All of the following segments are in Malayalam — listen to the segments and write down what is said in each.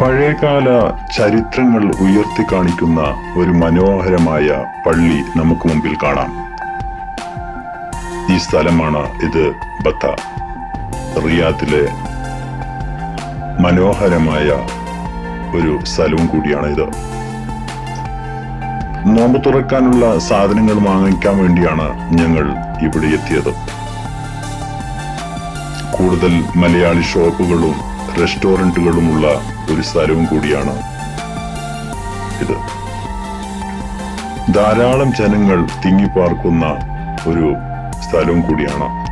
പഴയകാല ചരിത്രങ്ങൾ ഉയർത്തി കാണിക്കുന്ന ഒരു മനോഹരമായ പള്ളി നമുക്ക് മുമ്പിൽ കാണാം. ഈ സ്ഥലമാണ് ഇത് ബത്ത. റിയാത്തിലെ മനോഹരമായ ഒരു സ്ഥലവും കൂടിയാണ് ഇത്. നോമ്പ് തുറക്കാനുള്ള സാധനങ്ങൾ വാങ്ങിക്കാൻ വേണ്ടിയാണ് ഞങ്ങൾ ഇവിടെ എത്തിയത്. കൂടുതൽ മലയാളി ഷോപ്പുകളും റെസ്റ്റോറന്റുകളുമുള്ള ഒരു സ്ഥലവും കൂടിയാണ് ഇത്. ധാരാളം ജനങ്ങൾ തിങ്ങിപ്പാർക്കുന്ന ഒരു സ്ഥലവും കൂടിയാണ്.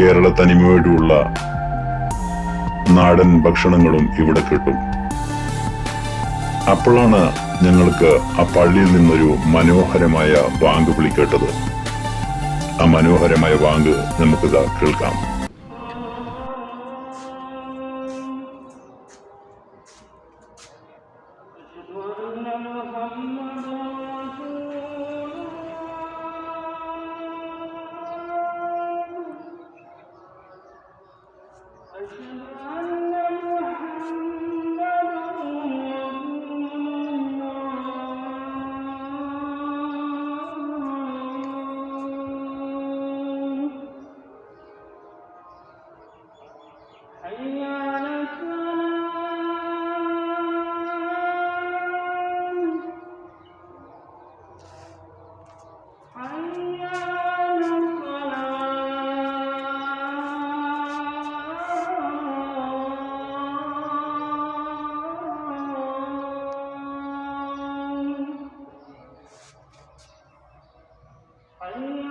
കേരള തനിമയോടുള്ള നാടൻ ഭക്ഷണങ്ങളും ഇവിടെ കിട്ടും. അപ്പോഴാണ് ഞങ്ങൾക്ക് ആ പള്ളിയിൽ നിന്നൊരു മനോഹരമായ വാങ്ക് വിളിക്കേട്ടത് ആ മനോഹരമായ വാങ്ക് നമുക്കിതാ കേൾക്കാം. أشهد أن Oh.